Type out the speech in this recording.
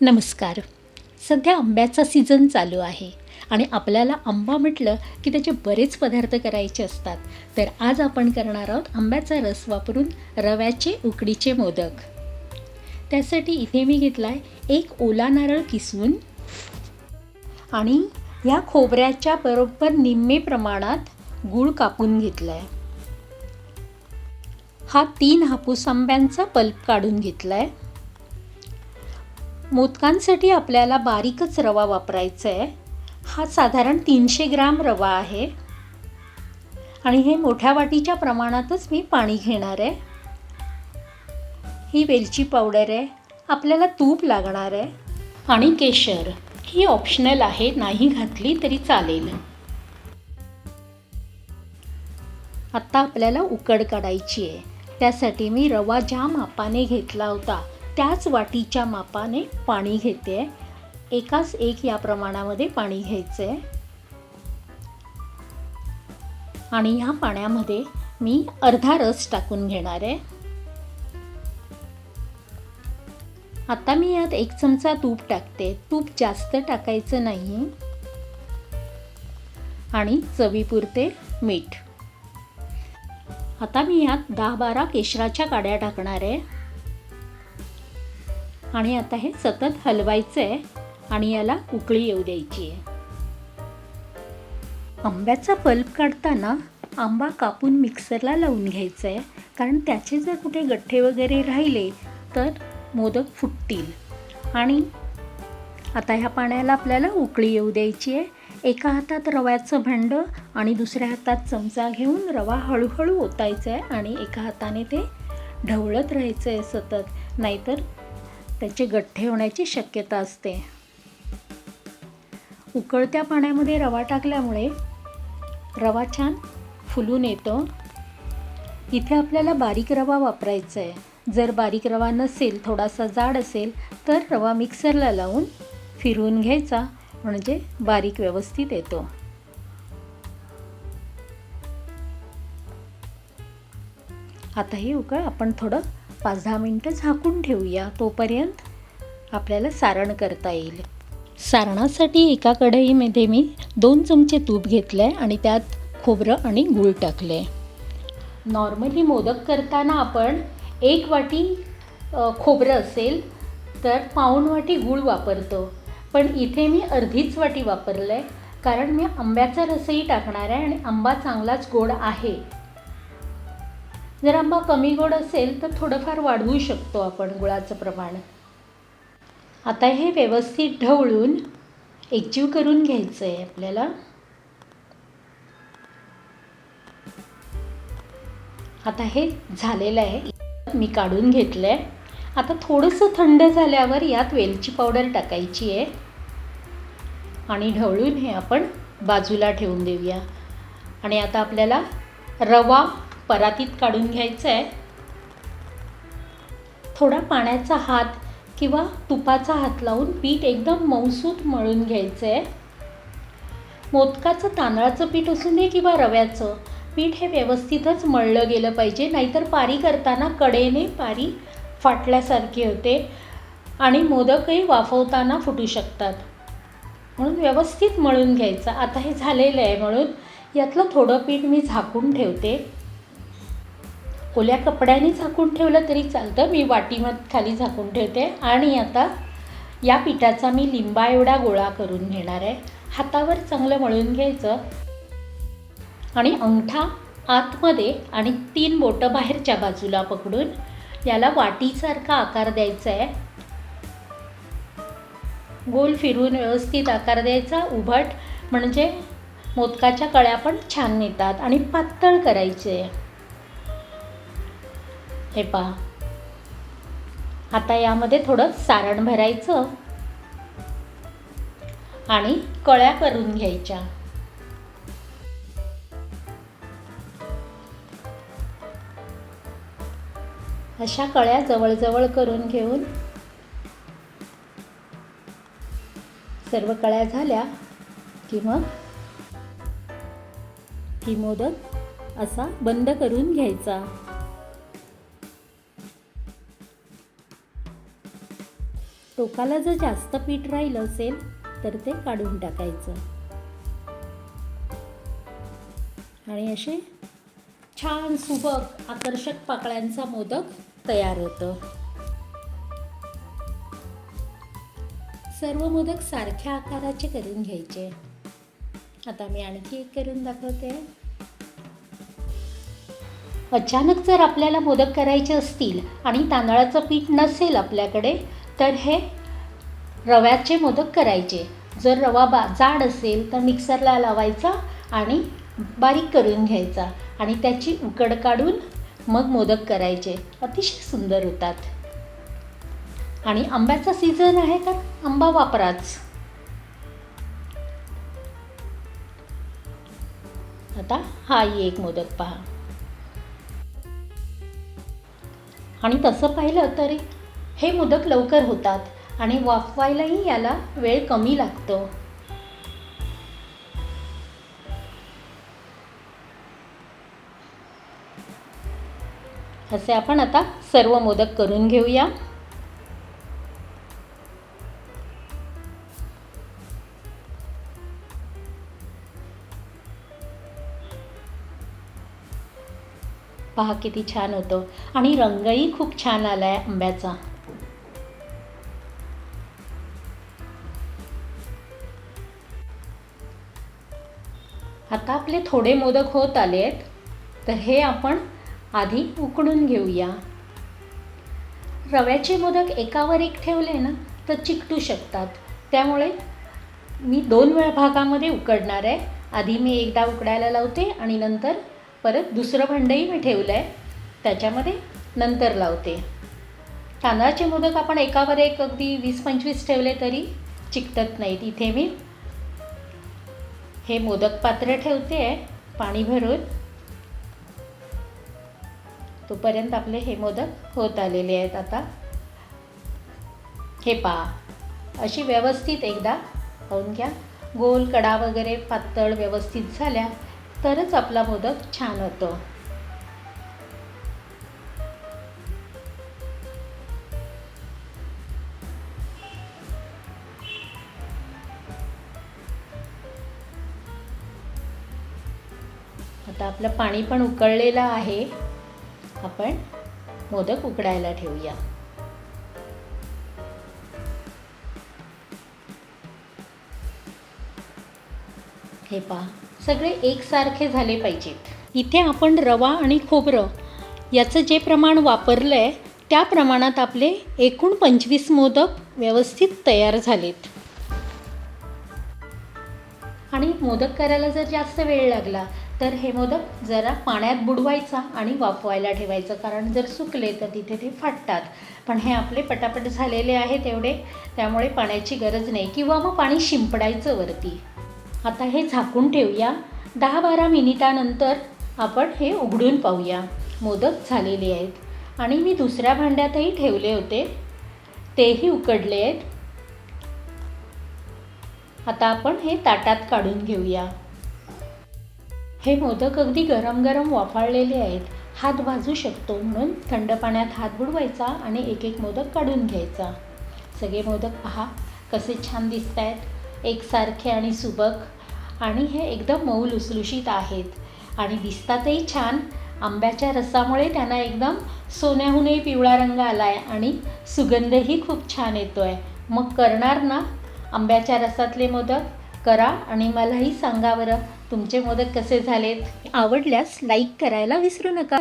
नमस्कार. सध्या आंब्याचा सीझन चालू आहे आणि आपल्याला आंबा म्हटलं की त्याचे बरेच पदार्थ करायचे असतात. तर आज आपण करणार आहोत आंब्याचा रस वापरून रव्याचे उकडीचे मोदक. त्यासाठी इथे मी घेतला आहे एक ओला नारळ किसून आणि ह्या खोबऱ्याच्या बरोबर निम्मे प्रमाणात गूळ कापून घेतला आहे हा तीन हापूस आंब्यांचा पल्प काढून घेतला आहे मोदकांसाठी आपल्याला बारीकच रवा वापरायचा आहे. हा साधारण तीनशे ग्राम रवा आहे. आणि हे मोठ्या वाटीच्या प्रमाणातच मी पाणी घेणार आहे. ही वेलची पावडर आहे. आपल्याला तूप लागणार आहे. आणि केशर. ही ऑप्शनल आहे. नाही घातली तरी चालेल. आत्ता आपल्याला उकड काढायची आहे. त्यासाठी मी रवा ज्या मापाने घेतला होता त्याच वाटीच्या मापाने पाणी घेते आहे एकाच एक या प्रमाणामध्ये पाणी घ्यायचं आहे आणि ह्या पाण्यामध्ये मी अर्धा रस टाकून घेणार आहे. आता मी यात एक चमचा तूप टाकते. तूप जास्त टाकायचं नाही. आणि चवीपुरते मीठ. आता मी यात दहा बारा केशराच्या काड्या टाकणार आहे. आणि आता हे सतत हलवायचं आहे आणि याला उकळी येऊ द्यायची आहे. आंब्याचा पल्प काढताना आंबा कापून मिक्सरला लावून घ्यायचं आहे. कारण त्याचे जर कुठे गठ्ठे वगैरे राहिले तर मोदक फुटतील. आणि आता ह्या पाण्याला आपल्याला उकळी येऊ द्यायची आहे. एका हातात रव्याचं भांडं आणि दुसऱ्या हातात चमचा घेऊन रवा हळूहळू ओतायचा आहे आणि एका हाताने ते ढवळत राहायचं आहे सतत. नाहीतर त्याचे गठ्ठे होण्याची शक्यता असते. उकळत्या पाण्यामध्ये रवा टाकल्यामुळे रवा छान फुलून येतो. इथे आपल्याला बारीक रवा वापरायचा आहे जर बारीक रवा नसेल थोडासा जाड असेल तर रवा मिक्सरला लावून फिरवून घ्यायचा म्हणजे बारीक व्यवस्थित येतो. आता ही उकळ आपण थोडं पाच दहा मिनटं झाकून ठेवूया. तोपर्यंत आपल्याला सारण करता येईल. सारणासाठी एका कढईमध्ये मी दोन चमचे तूप घेतलं आहे आणि त्यात खोबरं आणि गूळ टाकलं आहे नॉर्मली मोदक करताना आपण एक वाटी खोबरं असेल तर पाऊण वाटी गूळ वापरतो. पण इथे मी अर्धीच वाटी वापरलं आहे कारण मी आंब्याचा रसही टाकणार आहे आणि आंबा चांगलाच गोड आहे. जर आंबा कमी गोड असेल तर थोडंफार वाढवू शकतो आपण गुळाचं प्रमाण. आता हे व्यवस्थित ढवळून एकजीव करून घ्यायचं आहे आपल्याला. आता हे झालेलं आहे. मी काढून घेतलं आहे आता थोडंसं थंड झाल्यावर यात वेलची पावडर टाकायची आहे. आणि ढवळून हे आपण बाजूला ठेवून देऊया. आणि आता आपल्याला रवा परातीत काढून घ्यायचं आहे थोडा पाण्याचा हात किंवा तुपाचा हात लावून पीठ एकदम मऊसूत मळून घ्यायचं आहे मोदकाचं तांदळाचं पीठ असू नये किंवा रव्याचं पीठ हे व्यवस्थितच मळलं गेलं पाहिजे नाहीतर पारी करताना कडेने पारी फाटल्यासारखी होते आणि मोदकही वाफवताना फुटू शकतात. म्हणून व्यवस्थित मळून घ्यायचं. आता हे झालेलं आहे म्हणून यातलं थोडं पीठ मी झाकून ठेवते. ओल्या कपड्याने झाकून ठेवलं तरी चालतं. मी वाटीम खाली झाकून ठेवते आणि आता या पिठाचा मी लिंबा एवढा गोळा करून घेणार आहे. हातावर चांगलं मळून घ्यायचं. आणि अंगठा आतमध्ये आणि तीन बोटं बाहेरच्या बाजूला पकडून याला वाटीसारखा आकार द्यायचा आहे. गोल फिरून व्यवस्थित आकार द्यायचा. उभट म्हणजे मोदकाच्या कळ्या पण छान येतात आणि पातळ करायचे. हे पहा. आता यामध्ये थोडं सारण भरायचं आणि कळ्या करून घ्यायच्या. अशा कळ्या जवळजवळ करून घेऊन सर्व कळ्या झाल्या की मग ही मोदक असा बंद करून घ्यायचा. टोकाला जर जास्त पीठ राहिलं असेल तर ते काढून टाकायचं. आणि असे छान सुबक आकर्षक पाकळ्यांचा मोदक तयार होतं. सर्व मोदक सारख्या आकाराचे करून घ्यायचे. आता मी आणखी एक करून दाखवते. अचानक जर आपल्याला मोदक करायचे असतील आणि तांदळाचं पीठ नसेल आपल्याकडे तर हे रव्याचे मोदक करायचे. जर रवा बा जाड असेल तर मिक्सरला लावायचा आणि बारीक करून घ्यायचा आणि त्याची उकड काढून मग मोदक करायचे. अतिशय सुंदर होतात. आणि आंब्याचा सीझन आहे तर आंबा वापराच. आता हाही एक मोदक पहा. आणि तसं पाहिलं तरी हे मोदक लवकर होतात आणि वाफवायलाही याला वेळ कमी लागतो. असे आपण आता सर्व मोदक करून घेऊया. पहा किती छान होतं. आणि रंगही खूप छान आला आहे आंब्याचा. आता आपले थोडे मोदक होत आले आहेत तर हे आपण आधी उकडून घेऊया. रव्याचे मोदक एकावर एक ठेवले ना तर चिकटू शकतात. त्यामुळे मी दोन वेळा भागामध्ये उकडणार आहे. आधी मी एकदा उकडायला लावते आणि नंतर परत दुसरं भांडंही मी ठेवलं आहे त्याच्यामध्ये नंतर लावते. तांदळाचे मोदक आपण एकावर एक अगदी वीस पंचवीस ठेवले तरी चिकटत नाहीत. इथे मी हे मोदक पात्र ठेवते आहे पाणी भरून. तोपर्यंत आपले हे मोदक होत आलेले आहेत आता. हे पहा अशी व्यवस्थित एकदा पाहून घ्या. गोल कडा वगैरे पातळ व्यवस्थित झाल्या तरच आपला मोदक छान होतो. आता आपलं पाणी पण उकळलेलं आहे. आपण मोदक उकडायला ठेवूया. हे पहा सगळे एकसारखे झाले पाहिजेत. इथे आपण रवा आणि खोबरं याचं जे प्रमाण वापरलं आहे त्या प्रमाणात आपले एकूण पंचवीस मोदक व्यवस्थित तयार झालेत. आणि मोदक करायला जर जास्त वेळ लागला तर हे मोदक जरा पाण्यात बुडवायचा आणि वाफवायला ठेवायचं. कारण जर सुकले तर तिथे ते फाटतात. पण हे आपले पटापट झालेले आहेत एवढे. त्यामुळे पाण्याची गरज नाही. किंवा मग पाणी शिंपडायचं वरती. आता हे झाकून ठेवूया. दहा बारा मिनिटानंतर आपण हे उघडून पाहूया. मोदक झालेले आहेत. आणि मी दुसऱ्या भांड्यातही ठेवले होते. तेही उकडले आहेत. आता आपण हे ताटात काढून घेऊया. हे मोदक अगदी गरम गरम वाफाळलेले आहेत. हात भाजू शकतो म्हणून थंड पाण्यात हात बुडवायचा आणि एक एक मोदक काढून घ्यायचा. सगळे मोदक पहा कसे छान दिसत आहेत एकसारखे आणि सुबक. आणि हे एकदम मऊ लुसलुशीत आहेत. आणि दिसतातही छान. आंब्याच्या रसामुळे त्यांना एकदम सोन्याहूनही पिवळा रंग आला आहे आणि सुगंधही खूप छान येतो आहे मग करणार ना? आंब्याच्या रसातले मोदक? करा आणि मलाही सांगा बरं. तुमचे मोदक कसे झालेत आवडल्यास लाईक करायला विसरू नका.